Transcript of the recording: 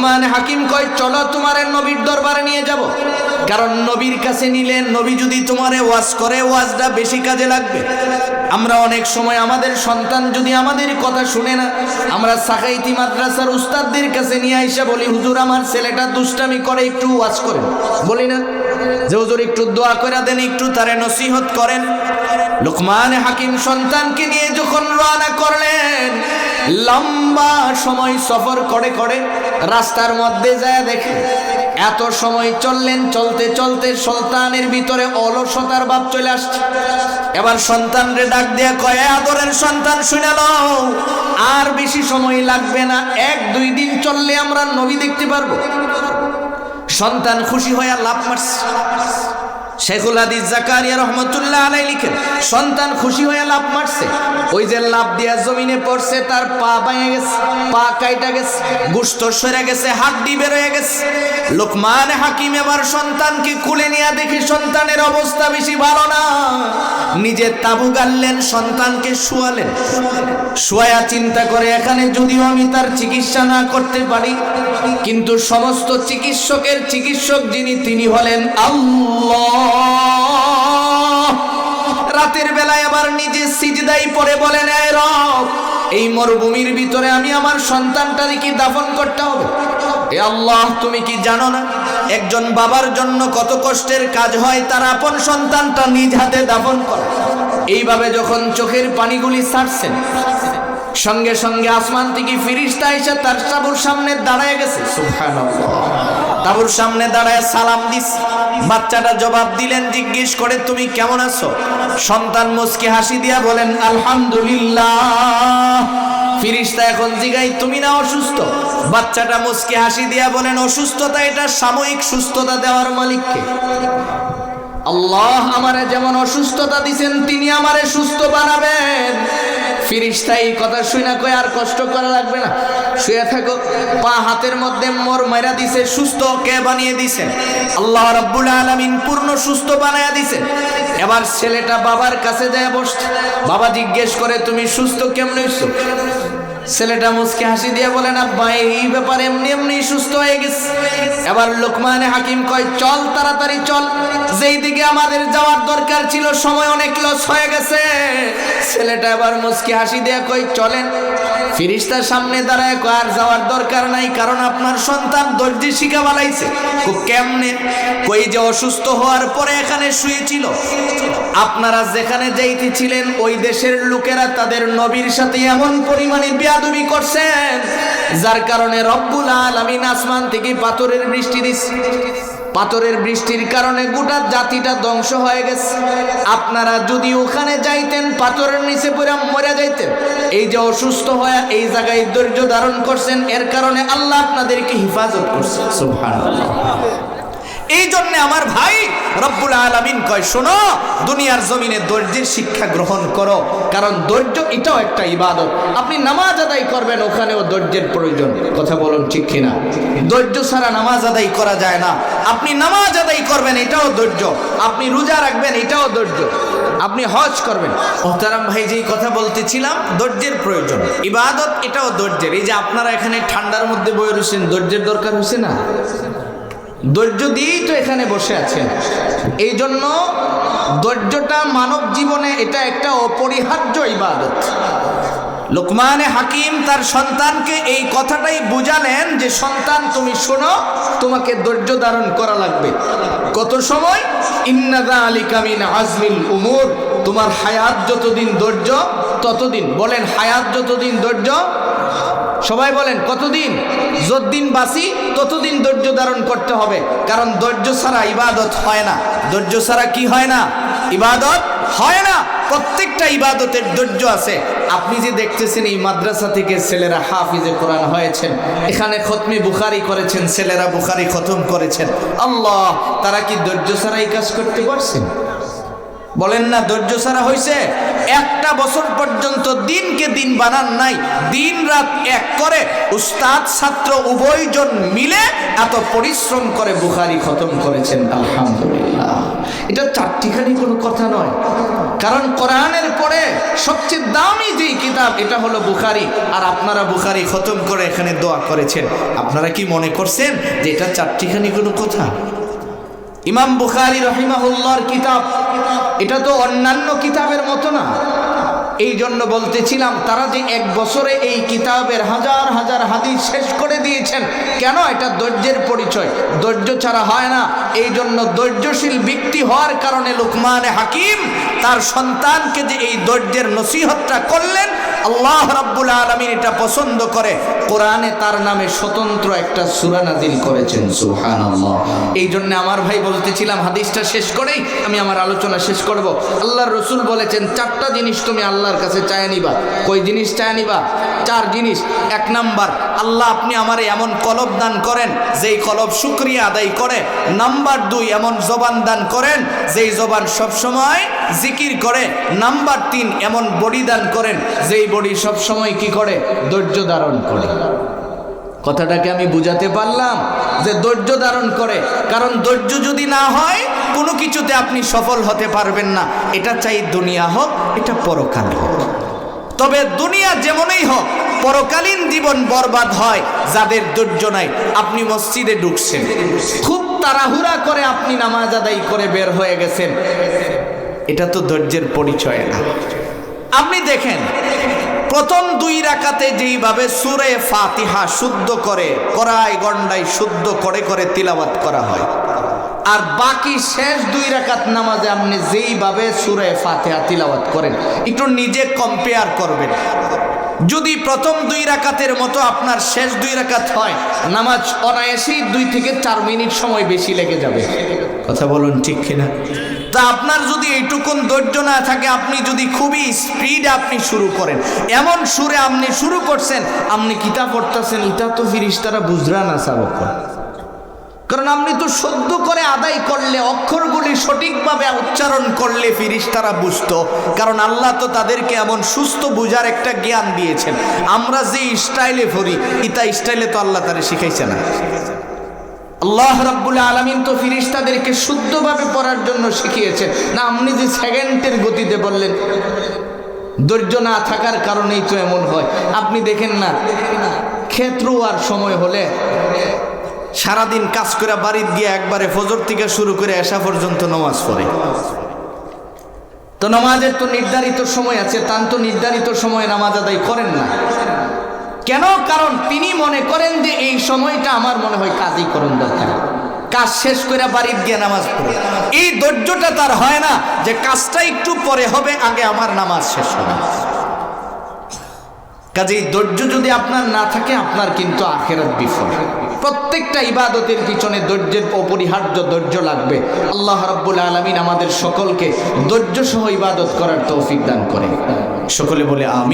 লোকমান হাকিম কয়, চলো তোমারে নবীর দরবারে নিয়ে যাব। কারণ নবীর কাছে নিলে নবী যদি তোমারে ওয়াজ করে, ওয়াজটা বেশি কাজে লাগবে। আমরা অনেক সময় আমাদের সন্তান যদি আমাদের কথা শুনে না, আমরা সাকাইতি মাদ্রাসার উস্তাদদের কাছে নিয়ে আইসা বলি, হুজুর, আমার ছেলেটা দুষ্টামি করে, একটু ওয়াজ করেন। বলি না। যে হুজুর, একটু দোয়া করে দেন, একটু তারে নসিহত করেন। লোকমান হাকিম সন্তানকে নিয়ে যখন রওনা করলেন লম্বা সময় সফর করে করে রাস্তার মধ্যে যায় দেখে। এত সময় চললেন, চলতে চলতে সন্তানের ভিতরে অলসতার ভাব চলে আসছে। এবার সন্তানরে ডাক দিয়ে কয়ে আদরের সন্তান, শুনে নাও। আর বেশি সময় লাগবে না, এক, দুই দিন চললে আমরা নবী দেখতে পারব। সন্তান খুশি হয়ে লাভ মারছে। শেখুল হাদিস জাকারিয়া রহমতুল্লাহ আলাই লিখেন, সন্তান খুশি হয়ে লাভ মারছে। ওই যে লাভ দিয়া জমিনে পড়ছে, তার পা বাইয়ে গেছে, পা কাইটা গেছে, গুস্ত সরে গেছে হাড্ডি বেরোয় গেছে। লোকমান হাকিম এবার সন্তানকে কুলে নিয়ে দেখি সন্তানের অবস্থা বেশি ভালো না। নিজে তাবু গাললেন, সন্তানকে শুয়ালেন। শুয়ায়া চিন্তা করে, এখানে যদিও আমি তার চিকিৎসা না করতে পারি, কিন্তু সমস্ত চিকিৎসকের চিকিৎসক যিনি, তিনি হলেন আল্লাহ। রাতের বেলায় আবার নিজে সিজদাই পরে বলেন, "এ রব, এই মরুভূমির ভিতরে আমি আমার সন্তানটারে কি দাফন করতে হবে? এ আল্লাহ, তুমি কি জানো না? একজন বাবার জন্য কত কষ্টের কাজ হয়, তার আপন সন্তানটা নিজ হাতে দাফন করে। এইভাবে যখন চোখের পানিগুলি ছাড়ছেন, সঙ্গে সঙ্গে আসমান থেকে ফিরিস্তা এসে তার তাবুর সামনে দাঁড়ায় গেছে। সুবহানাল্লাহ। তাবুর সামনে দাঁড়ায় সালাম দিস। বাচ্চাটা জবাব দিলেন, জিজ্ঞেস করে, তুমি কেমন আছো? সন্তান মুসকে হাসি দিয়া বলেন, আলহামদুলিল্লাহ। ফিরিস্তা এখন জিগাই তুমি না অসুস্থ? বাচ্চাটা মুসকে হাসি দিয়া বলেন, অসুস্থতা এটা সাময়িক সুস্থতা দেওয়ার মালিককে। আল্লাহ আমারে যেমন অসুস্থতা দিছেন, তিনি আমারে সুস্থ বানাবেন। ফিরিস্তা এই কথা শুই না কই আর কষ্ট করা লাগবে না। শুয়ে থাকো। পা হাতের মধ্যে মোর মাইরা দিছে, সুস্থ কে বানিয়ে দিছে? আল্লাহ রাব্বুল আলামিন পূর্ণ সুস্থ বানায়া দিছেন এবার ছেলেটা বাবার কাছে যায় বসছে। বাবা জিজ্ঞেস করে, তুমি সুস্থ কেমন হইছো? ছেলেটা মুসকে হাসি দিয়ে বলেন আব্বা, এই ব্যাপারে এমনি এমনি সুস্থ হয়ে গেছে। এবার লোকমানে হাকিম কয়, চল তাড়াতাড়ি চল। যেই দিকে আমাদের যাওয়ার দরকার ছিল, সময় অনেক লস হয়ে গেছে। ছেলেটা এবার মুসকে হাসি দিয়ে কই চলেন। ফিরিস্তার সামনে দাঁড়ায় কয়, আর যাওয়ার দরকার নাই, কারণ আপনার সন্তান দর্জি শিখা বালাইছে কেমনে? কই যে অসুস্থ হওয়ার পরে এখানে শুয়েছিল। আপনারা যেখানে যাইতেছিলেন, ওই দেশের লোকেরা তাদের নবীর সাথে এমন পরিমাণে বিয়াদবি করছেন, যার কারণে রব্বুল আলামিন আসমান থেকে পাথরের বৃষ্টি দিচ্ছে। পাথরের বৃষ্টির কারণে গোটা জাতিটা ধ্বংস হয়ে গেছে। আপনারা যদি ওখানে যাইতেন, পাথরের নিচে পড়ে মরে যাইতেন। এই যে অসুস্থ হয়ে এই জায়গায় ধৈর্য ধারণ করছেন, এর কারণে আল্লাহ আপনাদেরকে হেফাজত করছে। সুবহানাল্লাহ। এই জন্য আমার ভাই রব্বুল আলামিন কয়, শোনো, দুনিয়ার জমিনে ধৈর্যের শিক্ষা গ্রহণ করো, কারণ ধৈর্য এটাও একটা ইবাদত। আপনি নামাজ আদায় করবেন, ওখানেও ধৈর্যের প্রয়োজন। কথা বলুন ঠিক কিনা? ধৈর্য ছাড়া নামাজ আদায় করা যায় না। আপনি নামাজ আদায় করবেন, এটাও ধৈর্য আপনি রোজা রাখবেন, এটাও ধৈর্য আপনি হজ করবেন। মোহতারাম ভাই, যেই কথা বলতেছিলাম ধৈর্যের প্রয়োজন। ইবাদত এটাও ধৈর্যের এই যে আপনারা এখানে ঠান্ডার মধ্যে বয়ে রয়েছেন ধৈর্যের দরকার হয়েছে না? ধৈর্য দিয়েই তো এখানে বসে আছেন। এই জন্য ধৈর্যটা মানব জীবনে এটা একটা অপরিহার্য ইবাদত। লোকমানে হাকিম তার সন্তানকে এই কথাটাই বুঝালেন যে, সন্তান, তুমি শোনো, তোমাকে ধৈর্য ধারণ করা লাগবে। কত সময়? ইন্নাদা আলী কামিন আজমিল উমর। তোমার হায়াত যতদিন ধৈর্য, ততদিন। বলেন, হায়াত যতদিন ধৈর্য সবাই বলেন, কতদিন? যতদিন বাসি ততদিন ধৈর্য ধারণ করতে হবে। কারণ ধৈর্য ছাড়া ইবাদত হয় না। ধৈর্য ছাড়া কি হয় না? ইবাদত হয় না। প্রত্যেকটা ইবাদতের ধৈর্য আছে। আপনি যে দেখতেছেন এই মাদ্রাসা থেকে ছেলেরা হাফিজে কোরআন হয়েছেন, এখানে খতমি বুখারি করেছেন, ছেলেরা বুখারি খতম করেছেন। আল্লাহ, তারা কি ধৈর্য ছাড়া এই কাজ করতে পারছেন? বলেন না, ধৈর্য ছাড়া হয়েছে একটা বছর পর্যন্ত দিনকে দিন বানান নাই, দিন রাত এক করে উস্তাদ, ছাত্র উভয়জন মিলে এত পরিশ্রম করে বুখারি খতম করেছেন, আলহামদুলিল্লাহ। এটা চারটিখানি কোনো কথা নয়। কারণ কোরআনের পরে সবচেয়ে দামি যেই কিতাব, এটা হলো বুখারি। আর আপনারা বুখারি খতম করে এখানে দোয়া করেছেন। আপনারা কি মনে করছেন যে এটা চারটিখানি কোনো কথা? ইমাম বুখারি রহিমাহুল্লাহর কিতাব। এটা তো অন্যান্য কিতাবের মতো না। এই জন্য বলতেছিলাম, তারা যে এক বছরে এই কিতাবের হাজার হাজার হাদিস শেষ করে দিয়েছেন, কেন এটা ধৈর্যের পরিচয়? ধৈর্য ছাড়া হয় না। এই জন্য ধৈর্যশীল ব্যক্তি হওয়ার কারণে লুকমানে হাকিম তার সন্তানকে যে এই ধৈর্যের নসিহতটা করলেন আল্লাহ রাব্বুল আলমিন এটা পছন্দ করে। কোরআনে তার নামে স্বতন্ত্র একটা সুরা নাজিল করেছেন সুহান এই জন্য আমার ভাই বলতেছিলাম, হাদিসটা শেষ করেই আমি আমার আলোচনা শেষ করব। আল্লাহর রসুল বলেছেন, চারটা জিনিস তুমি আল্লাহর কাছে চায় নিবা। কই জিনিস চায় নিবা? চার জিনিস। এক নাম্বার, আল্লাহ আপনি আমারে এমন কলব দান করেন, যেই কলব শুক্রিয়া আদায় করে। নাম্বার দুই, এমন জবান দান করেন, যেই জবান সবসময় জিকির করে। নাম্বার তিন, এমন বডি দান করেন, যেই বডি সবসময় কি করে? ধৈর্য ধারণ করে। কথাটাকে আমি বুঝাতে পারলাম যে ধৈর্য ধারণ করে। কারণ ধৈর্য যদি না হয়, কোনো কিছুতে আপনি সফল হতে পারবেন না। এটা চাই দুনিয়া হোক, এটা পরকাল হোক। তবে দুনিয়া যেমনই হোক, পরকালীন জীবন বরবাদ হয়, যাদের ধৈর্য নাই, আপনি মসজিদে ঢুকছেন। খুব তাড়াহুড়া করে আপনি নামাজ আদায় করে বের হয়ে গেছেন। এটা তো ধৈর্যের পরিচয় না। আপনি দেখেন, প্রথম দুই রাকাতে যেইভাবে সুরে ফাতিহা শুদ্ধ করে করাই গন্ডাই শুদ্ধ করে করে তিলাবাত করা হয়। আর বাকি শেষ দুই রাকাত নামাজে আপনি যেইভাবে সুরে ফাতিহা তিলাবাত করেন, একটু নিজে কম্পেয়ার করবেন। যদি প্রথম দুই রাকাতের মতো আপনার শেষ দুই রাকাত হয়, নামাজ অনায়াসেই দুই থেকে চার মিনিট সময় বেশি লেগে যাবে। কথা বলুন ঠিক কিনা? তা আপনার যদি এইটুকুন ধৈর্য না থাকে, আপনি যদি খুবই স্পিড আপনি শুরু করেন। এমন সুরে আপনি শুরু করছেন, আপনি কিতাব পড়তেছেন এটা তো ফিরিস্তারা বুঝরা না সাবক। কারণ আপনি তো সদ্য করে আদায় করলে, অক্ষরগুলি সঠিকভাবে উচ্চারণ করলে ফিরিস্তারা বুঝতো। কারণ আল্লাহ তো তাদেরকে এমন সুস্থ বুঝার একটা জ্ঞান দিয়েছেন। আমরা যে স্টাইলে পড়ি, ইতা স্টাইলে তো আল্লাহ তারা শিখাইছে না। আল্লাহ রাব্বুল আলমিন তো ফিরিস্তাদেরকে শুদ্ধভাবে পড়ার জন্য শিখিয়েছে। না, আপনি যে সেকেন্ডের গতিতে বললেন, ধৈর্য না থাকার কারণেই তো এমন হয়। আপনি দেখেন না, ক্ষেত্র আর সময় হলে সারাদিন কাজ করে বাড়ির গিয়ে একবারে ফজর থেকে শুরু করে এসা পর্যন্ত নামাজ পড়ে। তো নামাজের তো নির্ধারিত সময় আছে তান তো নির্ধারিত সময়ে নামাজ আদায় করেন না। কেন? কারণ তিনি মনে করেন যে এই সময়টা আমার মনে হয় কাজই করুন দরকার। কাজ শেষ করে বাড়ির গিয়ে নামাজ পড়ে এই ধৈর্যটা তার হয় না যে কাজটা একটু পরে হবে, আগে আমার নামাজ শেষ হবে। কাজেই ধৈর্য যদি আপনার না থাকে, আপনার কিন্তু আখেরাত বিফল। প্রত্যেকটা ইবাদতের পিছনে ধৈর্যের অপরিহার্য ধৈর্য লাগবে। আল্লাহ রাব্বুল আলমিন আমাদের সকলকে ধৈর্য সহ ইবাদত করার তৌফিক দান করে সকলে বলে আমি